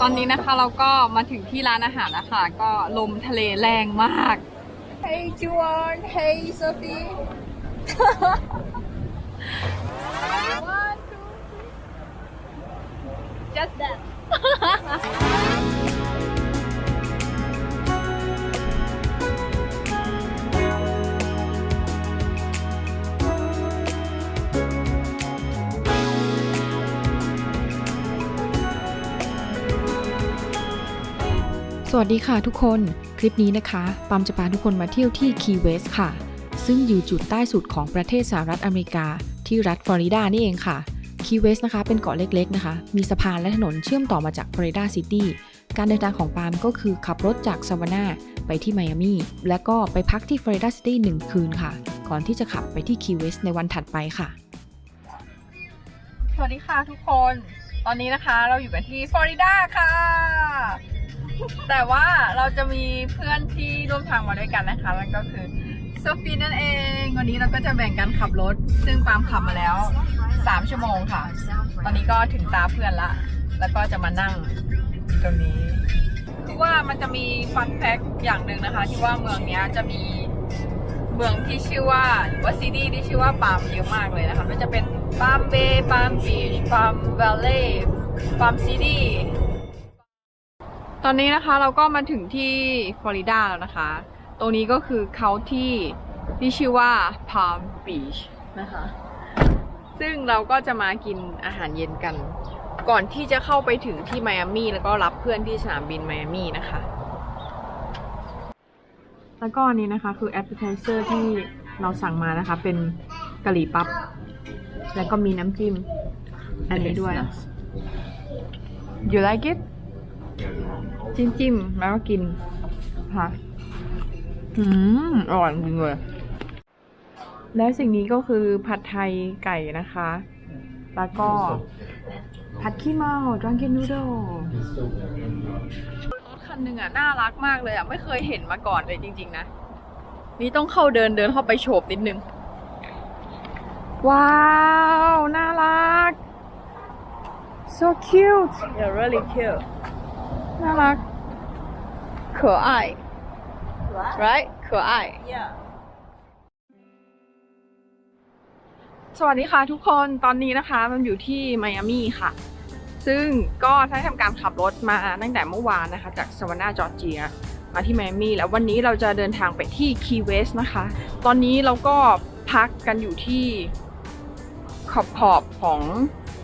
ตอนนี้นะคะเราก็มาถึงที่ร้านอาหารแล้วค่ะก็ลมทะเลแรงมาก Hey Juan Hey Sophie One, two, three. Just that สวัสดีค่ะทุกคน คลิปนี้นะคะ ปามจะพาทุกคนมาเที่ยวที่คีเวสค่ะ ซึ่งอยู่จุดใต้สุดของประเทศสหรัฐอเมริกา ที่รัฐฟลอริดานี่เองค่ะ คีเวสนะคะเป็นเกาะเล็กๆนะคะ มีสะพานและถนนเชื่อมต่อมาจากฟลอริดาซิตี้ การเดินทางของปามก็คือขับรถจากซาวานาไปที่ไมอามีและก็ไปพักที่ฟลอริดาซิตี้หนึ่งคืนค่ะ ก่อนที่จะขับไปที่คีเวสในวันถัดไปค่ะ สวัสดีค่ะทุกคน ตอนนี้นะคะเราอยู่กันที่ฟลอริดาค่ะ แต่ว่าเราจะมีเพื่อนที่ร่วมทางมาด้วยกันนะคะนั่นก็คือโซฟีนั่นเอง วันนี้เราก็จะแบ่งกันขับรถ ซึ่งปาล์มขับมาแล้ว 3 ชั่วโมงค่ะ ตอนนี้ก็ถึงตาเพื่อนละ แล้วก็จะมานั่งตรงนี้คือว่ามันจะมีฟันแฟกอย่างหนึ่งนะคะ ที่ว่าเมืองเนี้ยจะมีเมืองที่ชื่อว่าหรือว่าซีดีที่ชื่อว่าปาล์มเยอะมากเลยนะคะมันจะเป็นปาล์มเบย์ปาล์มบีชปาล์มแวลเล่ปาล์มซีดี อนนี้นะคะเราก็มาถึงที่ฟลอริดาแล้วนะคะ ตรงนี้ก็คือเขาที่ที่ชื่อว่าพาล์มบีชนะคะ ซึ่งเราก็จะมากินอาหารเย็นกัน ก่อนที่จะเข้าไปถึงที่ไมอามีแล้วก็รับเพื่อนที่สนามบินไมอามีนะคะ แล้วก็อันนี้นะคะคือ appetizer ที่เราสั่งมานะคะ เป็นกะหรี่ปั๊บ แล้วก็มีน้ำจิ้ม อันนี้ด้วย you like it จิ้มจิ้มแล้วก็กินค่ะ อืมอร่อยจริงเลย แล้วสิ่งนี้ก็คือผัดไทยไก่นะคะ แล้วก็ผัดขี้เมา drunken noodle รถคันหนึ่งอะ น่ารักมากเลยอะ ไม่เคยเห็นมาก่อนเลยจริง ๆ นะ นี่ต้องเข้าเดินเดินเข้าไปโฉบนิดนึง ว้าว น่ารัก so cute yeah really cute น่ารัก可爱 right 可爱 สวัสดีค่ะทุกคน ตอนนี้นะคะมันอยู่ที่ไมอามีค่ะ ซึ่งก็ได้ทำการขับรถมาตั้งแต่เมื่อวานนะคะ จากสวานาจอร์เจีย มาที่ไมอามี แล้ววันนี้เราจะเดินทางไปที่คีเวสนะคะ ตอนนี้เราก็พักกันอยู่ที่ขอบขอบๆของ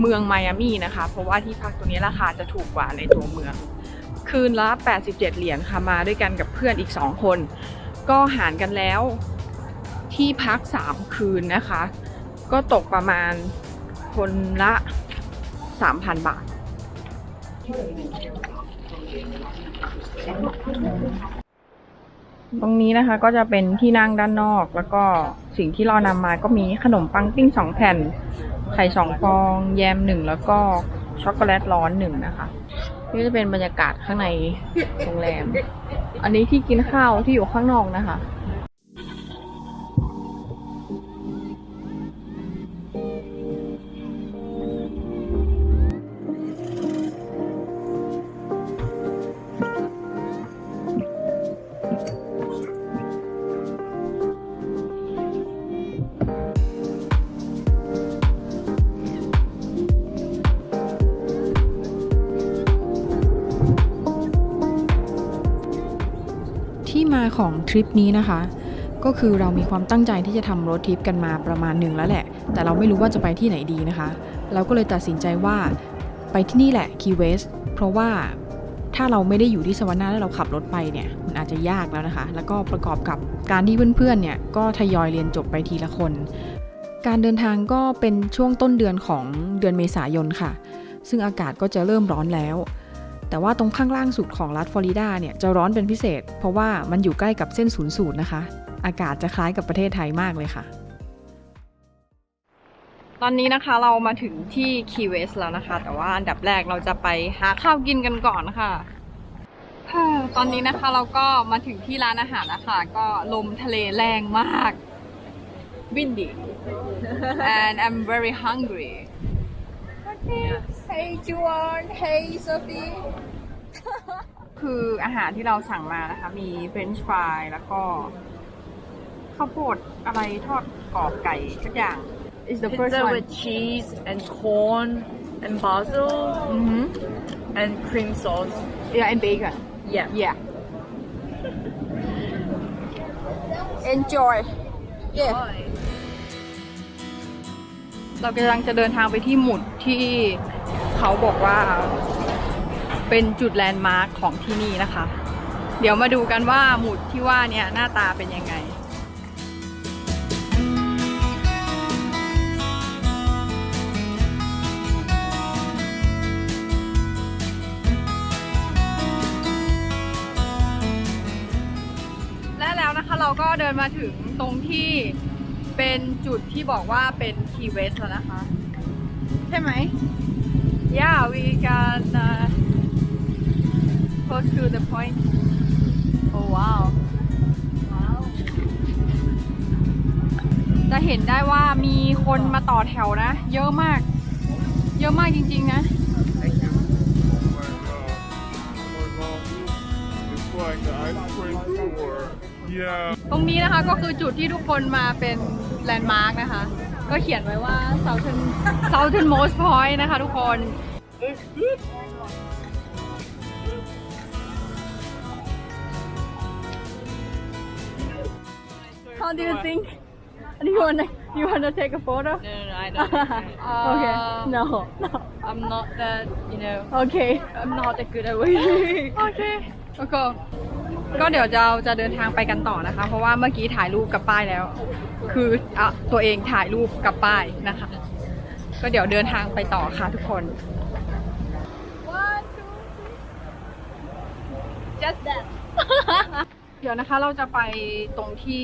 เมืองไมอามีนะคะ เพราะว่าที่พักตรงนี้ราคาจะถูกกว่าในตัวเมือง คืนละ 87 เหรียญค่ะมาด้วยกันกับเพื่อนอีก 2 คน ก็หารกันแล้วที่พัก 3 คืนนะคะ ก็ตกประมาณคนละ 3,000 บาท ตรงนี้นะคะก็จะเป็นที่นั่งด้านนอก แล้วก็สิ่งที่เรานำมาก็มีขนมปังปิ้งสองแผ่น ไข่สองฟอง แยมหนึ่งแล้วก็ช็อกโกแลตร้อนหนึ่งนะคะ นี่จะเป็นบรรยากาศข้างในโรงแรม อันนี้ที่กินข้าวที่อยู่ข้างนอกนะคะ ของทริปนี้นะคะ ก็คือเรามีความตั้งใจที่จะทำรถทริปกันมาประมาณหนึ่งแล้วแหละ แต่เราไม่รู้ว่าจะไปที่ไหนดีนะคะ เราก็เลยตัดสินใจว่าไปที่นี่แหละคีเวสเพราะว่าถ้าเราไม่ได้อยู่ที่สวรรค์แล้วเราขับรถไปเนี่ยมันอาจจะยากแล้วนะคะ แล้วก็ประกอบกับการที่เพื่อนๆเนี่ยก็ทยอยเรียนจบไปทีละคน การเดินทางก็เป็นช่วงต้นเดือนของเดือนเมษายนค่ะ ซึ่งอากาศก็จะเริ่มร้อนแล้ว แต่ว่าตรงข้างล่างสุดของรัฐฟลอริดาเนี่ยจะร้อนเป็นพิเศษ เพราะว่ามันอยู่ใกล้กับเส้นศูนย์สูตรนะคะ อากาศจะคล้ายกับประเทศไทยมากเลยค่ะ ตอนนี้นะคะเรามาถึงที่คีเวสแล้วนะคะ แต่ว่าอันดับแรกเราจะไปหาข้าวกินกันก่อนค่ะฮ่าตอนนี้นะคะเราก็มาถึงที่ร้านอาหารแล้วค่ะก็ลมทะเลแรงมาก windy and I'm very hungry Hey Juan Hey Sophie คืออาหารที่เราสั่งมานะคะ มีเฟรนช์ฟรายแล้วก็ข้าวโพดอะไรทอดกรอบไก่สักอย่าง is the first Pizza one with cheese and corn and basil mm-hmm. and cream sauce. yeah and bacon Yeah. yeah enjoy yeah เรากำลังจะเดินทางไปที่หมุดที่ เขาบอกว่าเป็นจุดแลนด์มาร์คของที่นี่นะคะ เดี๋ยวมาดูกันว่าหมุดที่ว่าเนี่ยหน้าตาเป็นยังไงและแล้วนะคะเราก็เดินมาถึงตรงที่เป็นจุดที่บอกว่าเป็นคีเวสแล้วนะคะ ใช่ไหม Yeah we can uh, close to the point Oh wow จะเห็นได้ว่ามีคนมาต่อแถวนะ เยอะมาก เยอะมากจริงๆนะ It's like the ice cream store. Yeah. ตรงนี้นะคะก็คือจุดที่ทุกคนมาเป็นแลนด์มาร์กนะคะ ก็เขียนไว้ว่า Southern Southern Most Point นะคะทุกคน How do you think? Do you wanna you wanna take a photo? No, no, no, I don't. okay. Uh, No. no. I'm not that, you know, Okay. I'm not that good at waiting. โอเคโอเคก็เดี๋ยวจะจะเดินทางไปกันต่อนะคะ เพราะว่าเมื่อกี้ถ่ายรูปกับป้ายแล้ว คืออะตัวเองถ่ายรูปกับป้ายนะคะ ก็เดี๋ยวเดินทางไปต่อค่ะทุกคน just that เดี๋ยวนะคะเราจะไปตรงที่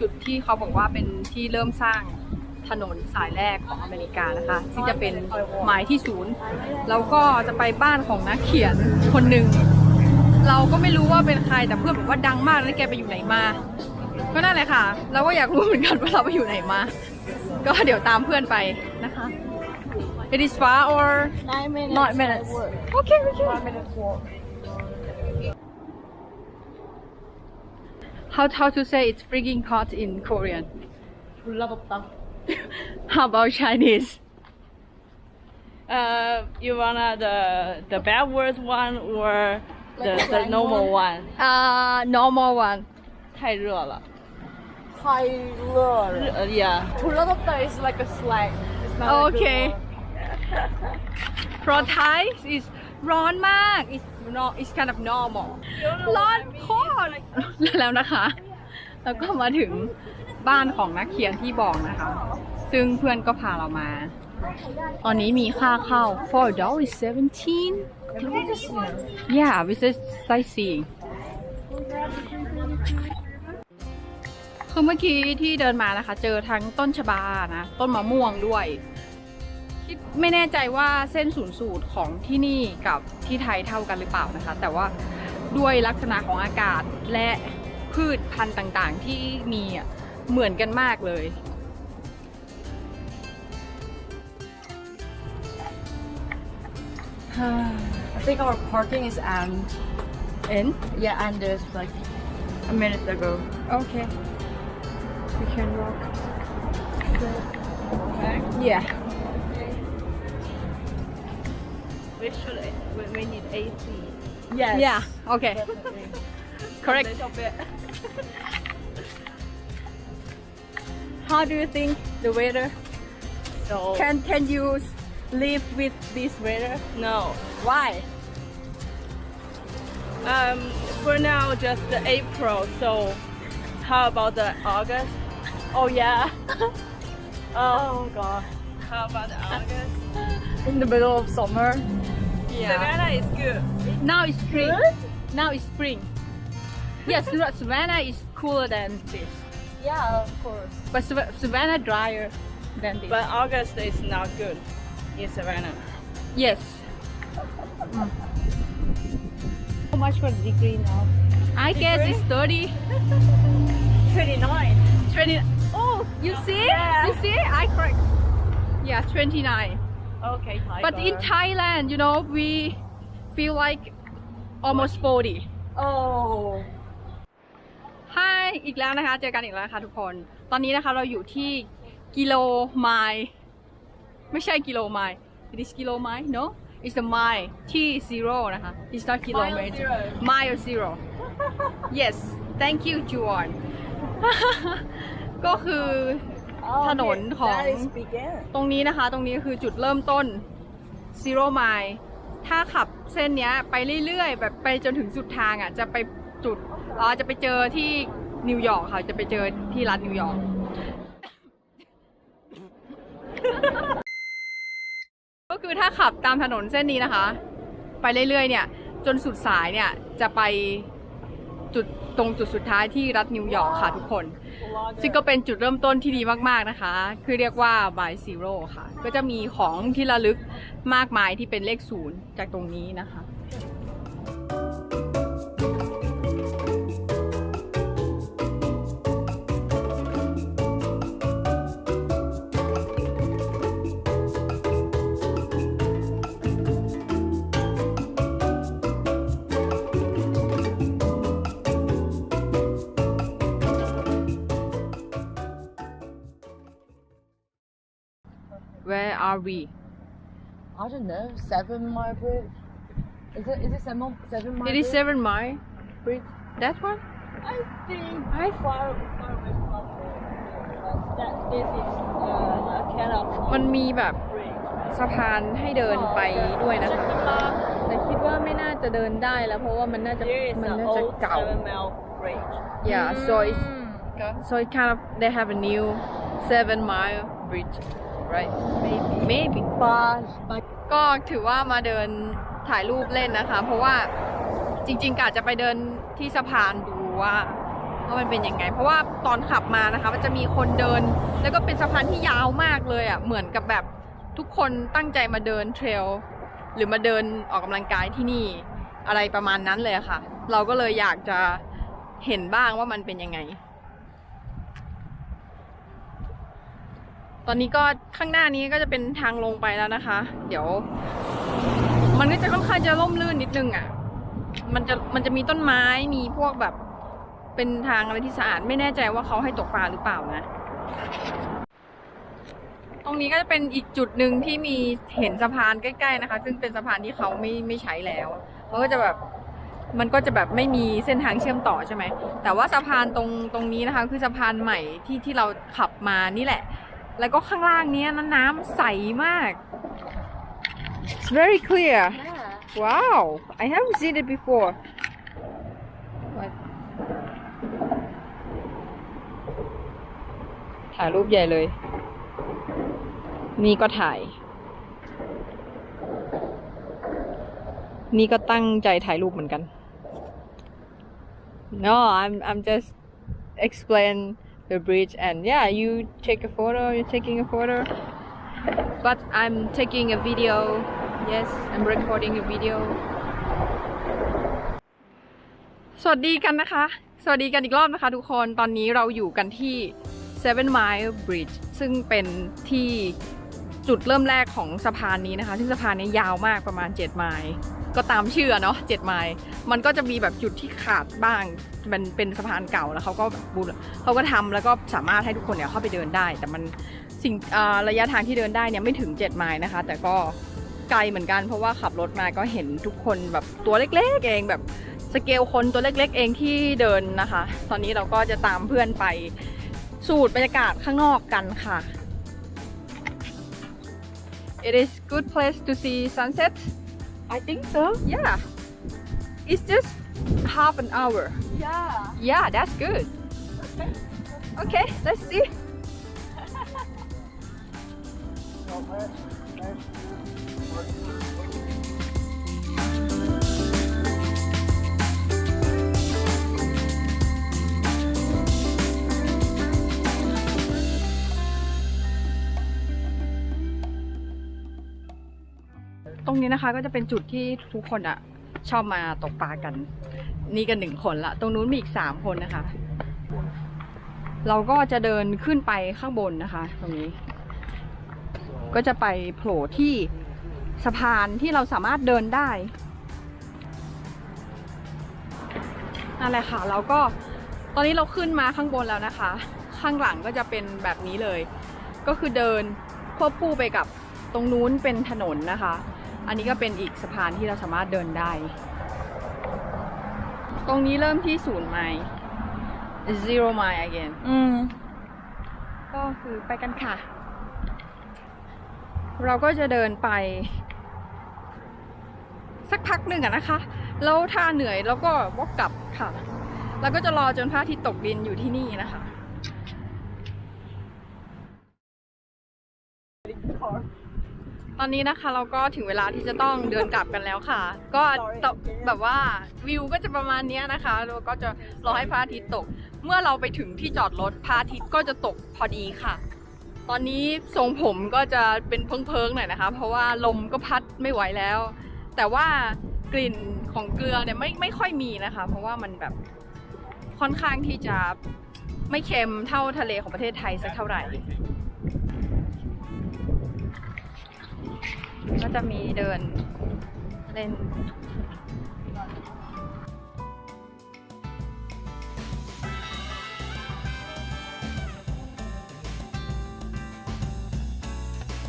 จุดที่เขาบอกว่าเป็นที่เริ่มสร้างถนนสายแรกของอเมริกานะคะที่จะเป็นหมายที่ศูนย์แล้วก็จะไปบ้านของนักเขียนคนหนึ่ง เราก็ไม่รู้ว่าเป็นใครแต่เพื่อนบอกว่าดังมากแล้วแกไปอยู่ไหนมา ก็นั่นแหละค่ะ เราก็อยากรู้เหมือนกันว่าเราไปอยู่ไหนมา ก็เดี๋ยวตามเพื่อนไปนะคะ It is far or Nine minutes. not minutes Okay okay One minute walk. How how to say it's freaking hot in Korean Bulabopta. How about Chinese Uh, you wanna the the bad words one or the the normal one? Uh normal one 太热了。太热了 Uh, yeah. Bulabopta is like a slang. It's not a good Okay one. For Thai is ร้อนมาก it's not it's kind of normal ร้อนโคตรแล้วนะคะ แล้วก็มาถึงบ้านของนักเขียนที่บอกนะคะ ซึ่งเพื่อนก็พาเรามา ตอนนี้มีค่าเข้า for adult is 17 yeah this is sightseeing คือเมื่อกี้ที่เดินมานะคะ เจอทั้งต้นชบานะ ต้นมะม่วงด้วย คิดไม่แน่ใจว่าเส้นศูนย์สูตรของที่นี่กับที่ไทยเท่ากันหรือเปล่านะคะ แต่ว่าด้วยลักษณะของอากาศและพืชพันธุ์ต่างๆ ที่มีอะเหมือนกันมากเลย I think our parking is and and yeah, and there's like a minute ago. okay we can walk yeah We should we, we need AC. yes yeah okay Definitely. correct A little bit. how do you think the weather So can can you live with this weather no. why Um, for now, just April. So, how about the August? Oh yeah Oh God. How about August? in the middle of summer yeah Savannah is good. Now it's spring. Good? Now it's spring. Yes, Sav- Savannah is cooler than this, Yeah, of course. but Savannah drier than this. But August is not good in Savannah. yes. Mm. How much for the degree now? I guess it's 30, 29. 20. Oh, you see? Yeah. You see? I correct. Yeah, 29. Okay, But in Thailand, you know, we feel like almost 40 Oh. Hi อีกแล้วนะคะ เจอกันอีกแล้วนะคะทุกคน ตอนนี้นะคะเราอยู่ที่กิโลไมล์ไม่ใช่กิโลไมล์ it is กิโลไมล์ no it's a mile ที่ zero นะคะ it's not kilometer zero. mile zero yes thank you Juan ก็คือถนนของ That is begin. ตรงนี้นะคะ ตรงนี้คือจุดเริ่มต้น zero mile ถ้าขับเส้นเนี้ยไปเรื่อยๆ แบบไปจนถึงสุดทางอะ จะไปจุดอ๋อจะไปเจอที่นิวยอร์กค่ะ จะไปเจอที่รัฐนิวยอร์กก็คือถ้าขับตามถนนเส้นนี้นะคะ ไปเรื่อยๆ เนี่ย จนสุดสายเนี่ยจะไป จุดตรงจุดสุดท้ายที่รัฐนิวยอร์กค่ะทุกคน ซึ่งก็เป็นจุดเริ่มต้นที่ดีมากๆนะคะ คือเรียกว่า by zero ค่ะ ก็จะมีของที่ระลึกมากมายที่เป็นเลขศูนย์จากตรงนี้นะคะ are we I don't know, seven mile bridge. Is it is it seven seven mile It is bridge? seven mile bridge that one I think I far far away from the that this is uh, a kind of มันมีแบบ bridge. สะพานให้เดินไปด้วยนะคะแต่คิดว่าไม่น่าจะเดินได้แล้วเพราะว่ามันน่าจะ There is มัน an น่าจะ old เก่า seven mile bridge. yeah so it's so it kind of they have a new seven mile bridge right maybe maybe But but ก็ถือว่ามาเดินถ่ายรูปเล่นนะคะ เพราะว่าจริงๆกะจะไปเดินที่สะพานดูว่าว่ามันเป็นยังไง เพราะว่าตอนขับมานะคะ มันจะมีคนเดิน แล้วก็เป็นสะพานที่ยาวมากเลยอะเหมือนกับแบบทุกคนตั้งใจมาเดินเทรลหรือมาเดินออกกำลังกายที่นี่อะไรประมาณนั้นเลยอะค่ะ เราก็เลยอยากจะเห็นบ้างว่ามันเป็นยังไง ตอนนี้ก็ข้างหน้านี้ก็จะเป็นทางลงไปแล้วนะคะ เดี๋ยว มันก็จะค่อนข้างจะล่มลื่นนิดนึงอะ มันจะมันจะมีต้นไม้มีพวกแบบเป็นทางอะไรที่สะอาดไม่แน่ใจว่าเขาให้ตกปลาหรือเปล่านะ ตรงนี้ก็จะเป็นอีกจุดหนึ่งที่มีเห็นสะพานใกล้ๆนะคะ ซึ่งเป็นสะพานที่เขาไม่ไม่ใช้แล้วมันก็จะแบบมันก็จะแบบไม่มีเส้นทางเชื่อมต่อใช่ไหม แต่ว่าสะพานตรงตรงนี้นะคะ คือสะพานใหม่ที่ที่เราขับมานี่แหละ แล้วก็ข้างล่างเนี้ยน้ำน้ำใสมาก It's very clear Wow I haven't seen it before What? ถ่ายรูปใหญ่เลย นี่ก็ถ่าย นี่ก็ตั้งใจถ่ายรูปเหมือนกัน No I'm I'm just explain the bridge and yeah you take a photo you're taking a photo but I'm taking a video yes I'm recording a video สวัสดีกันนะคะ สวัสดีกันอีกรอบนะคะทุกคนตอนนี้เราอยู่กันที่ Seven Mile Bridge ซึ่งเป็นที่จุดเริ่มแรกของสะพานนี้นะคะ ซึ่งสะพานนี้ยาวมากประมาณ 7 ไมล์ ก็ตามชื่อเนาะ7ไมล์มันก็จะมีแบบจุดที่ขาดบ้างมันเป็นสะพานเก่าแล้วเขาก็บูรเขาก็ทำแล้วก็สามารถให้ทุกคนเนี่ยเข้าไปเดินได้ แต่มันสิ่งระยะทางที่เดินได้เนี่ยไม่ถึง7ไมล์นะคะ แต่ก็ไกลเหมือนกันเพราะว่าขับรถมาก็เห็นทุกคนแบบตัวเล็กๆเองแบบสเกลคนตัวเล็ก ๆ เองที่เดินนะคะ ตอนนี้เราก็จะตามเพื่อนไปสูดบรรยากาศข้างนอกกันค่ะ It is good place to see sunset I think so. Yeah. It's just half an hour. Yeah. Yeah that's good. Okay let's see ตรงนี้นะคะ ก็จะเป็นจุดที่ทุกคนอะชอบมาตกปลากัน นี่กันหนึ่งคนละ ตรงนู้นมีอีกสามคนนะคะ เราก็จะเดินขึ้นไปข้างบนนะคะ ตรงนี้ ก็จะไปโผล่ที่สะพานที่เราสามารถเดินได้นั่นแหละค่ะเราก็ตอนนี้เราขึ้นมาข้างบนแล้วนะคะ ข้างหลังก็จะเป็นแบบนี้เลย ก็คือเดินควบคู่ไปกับตรงนู้นเป็นถนนนะคะ อันนี้ก็เป็นอีกสะพานที่เราสามารถเดินได้ ตรงนี้เริ่มที่ศูนย์ไมล์ zero mile again อืม ก็คือไปกันค่ะ เราก็จะเดินไป สักพักหนึ่งอะนะคะ แล้วถ้าเหนื่อยเราก็วกกลับค่ะ แล้วก็จะรอจนพระอาทิตย์ตกดินอยู่ที่นี่นะคะ ตอนนี้นะคะเราก็ถึงเวลาที่จะต้องเดินกลับกันแล้วค่ะ ก็ตกแบบว่าวิวก็จะประมาณเนี้ยนะคะแล้วก็จะรอให้พระอาทิตย์ตก เมื่อเราไปถึงที่จอดรถพระอาทิตย์ก็จะตกพอดีค่ะ ตอนนี้ทรงผมก็จะเป็นเพิงๆหน่อยนะคะ เพราะว่าลมก็พัดไม่ไหวแล้ว แต่ว่ากลิ่นของเกลือเนี่ยไม่ไม่ค่อยมีนะคะ เพราะว่ามันแบบค่อนข้างที่จะไม่เค็มเท่าทะเลของประเทศไทยสักเท่าไหร่ ก็จะมีเดินเล่น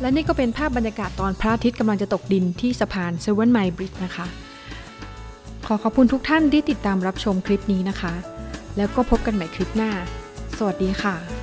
และนี่ก็เป็นภาพบรรยากาศตอนพระอาทิตย์กำลังจะตกดินที่สะพานเซเว่นไมล์บริดนะคะ ขอขอบคุณทุกท่านที่ติดตามรับชมคลิปนี้นะคะ แล้วก็พบกันใหม่คลิปหน้า สวัสดีค่ะ